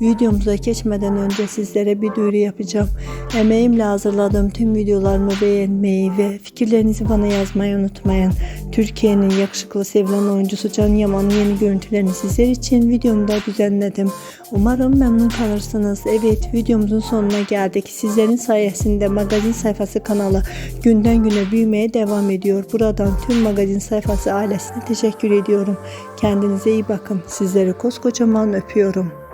Videomuza geçmeden önce sizlere bir duyuru yapacağım. Emeğimle hazırladığım tüm videolarımı beğenmeyi ve fikirlerinizi bana yazmayı unutmayın. Türkiye'nin yakışıklı sevilen oyuncusu Can Yaman'ın yeni görüntülerini sizler için videomda düzenledim. Umarım memnun kalırsınız. Evet videomuzun sonuna geldik. Sizlerin sayesinde magazin sayfası kanalı günden güne büyümeye devam ediyor. Buradan tüm magazin sayfası ailesine teşekkür ediyorum. Kendinize iyi bakın. Sizleri koskocaman öpüyorum.